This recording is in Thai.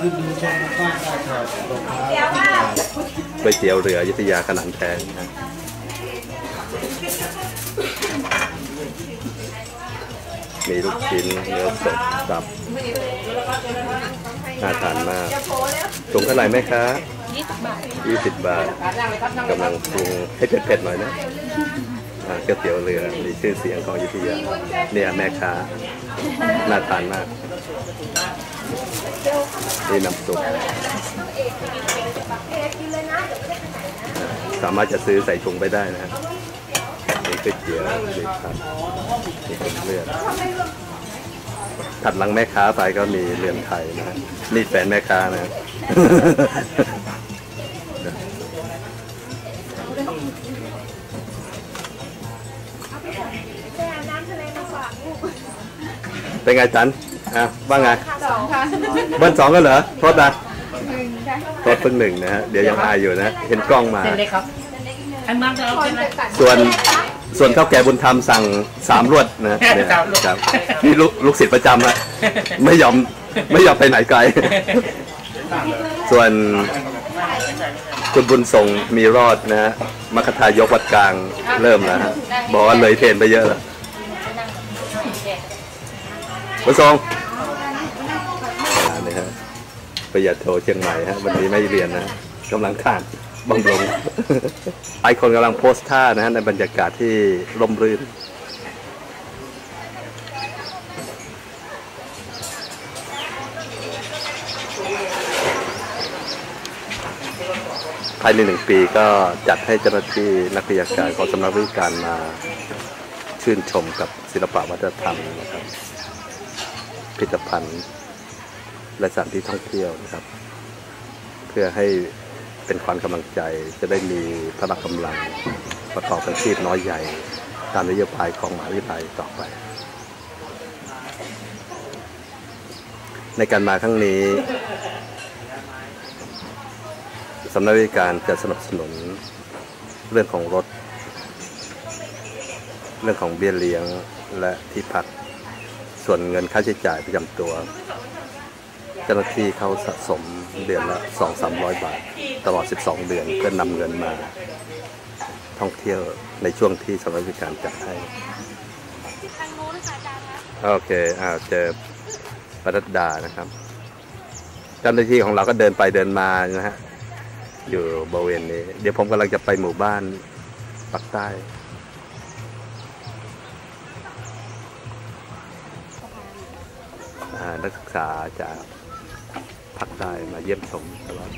ขึ้นดูชมบ้านได้ถอดรองเท้าก๋วยเตี๋ยวเรือยุธยาขนาดแท้นะมีลูกชิ้นเนื้อสดตับน่าทานมากถุงเท่าไหร่ไหมคะ20บาทกำลังปรุงให้เผ็ดๆหน่อยนะอ่าก๋วยเตี๋ยวเรือมีชื่อเสียงของยุธยาเนี่ยแม่ค้าน่าทานมาก นี่น้ำซุปสามารถจะซื้อใส่ถุงไปได้นะฮะมีก๋วยเตี๋ยวมีผัดมีเป็นเลือดถัดหลังแม่ค้าไปก็มีเรือนไทยนะฮะนี่แฟนแม่ค้านะฮะเป็นไงจัน อะว่าไงสองค่ะเบิ้ลสองก็เหรอโทษนะหนึ่งค่ะโทษเพิ่งหนึ่งนะฮะเดี๋ยวยังอายอยู่นะ เห็นกล้องมา เส้นเล็กครับอันนั้นจะเอาคนเส้นเล็กจัดสรรส่วนส่วนข้าวแก่บุญธรรมสั่งสามรวดนะเนี่ยสามรวด ครับนี่ลูกลูกศิษย์ประจำอะไม่ยอมไม่ยอมไปไหนไกล ส่วนคุณบุญทรงมีรอดนะฮะมคทายกวัดกลางเริ่มแล้วฮะบอกว่าเลยเทรนไปเยอะแล้วบุญทรง ประหยัดโทเชียงใหม่ฮะวันนี้ไม่เรียนนะกำลังทานบำรุงไอคนกำลังโพสท่านะฮะในบรรยากาศที่ร่มรื่นภายในหนึ่งปีก็จัดให้เจ้าหน้าที่นักวิทยาการของสำนักวิการมาชื่นชมกับศิลปะวัฒนธรรมนะครับพิพิธภัณฑ์ และสถานที่ท่องเที่ยวนะครับ เพื่อให้เป็นขวัญกำลังใจจะได้มีพละกำลังประกอบอาชีพน้อยใหญ่ ตามนโยบายของมหาวิทยาลัยต่อไป ในการมาครั้งนี้สำนักวิการจะสนับสนุนเรื่องของรถ เรื่องของเบี้ยเลี้ยงและที่พัก ส่วนเงินค่าใช้จ่ายประจำตัว จ้าหน้าที่เขาสะสมเดือนละ2 3 0 0บาท ตลอด 12 เดือนเพื่อนำเงินมา ท่องเที่ยวในช่วงที่สำนักวิการจัดให้โอเคอ่าเจอปรัดดานะครับ เจ้าหน้าที่ของเราก็เดินไปเดินมานะฮะ อยู่บริเวณนี้ เดี๋ยวผมกำลังจะไปหมู่บ้านปากใต้ อ่านักศึกษาจากาคใต้มาเยี่ยมชมตลอด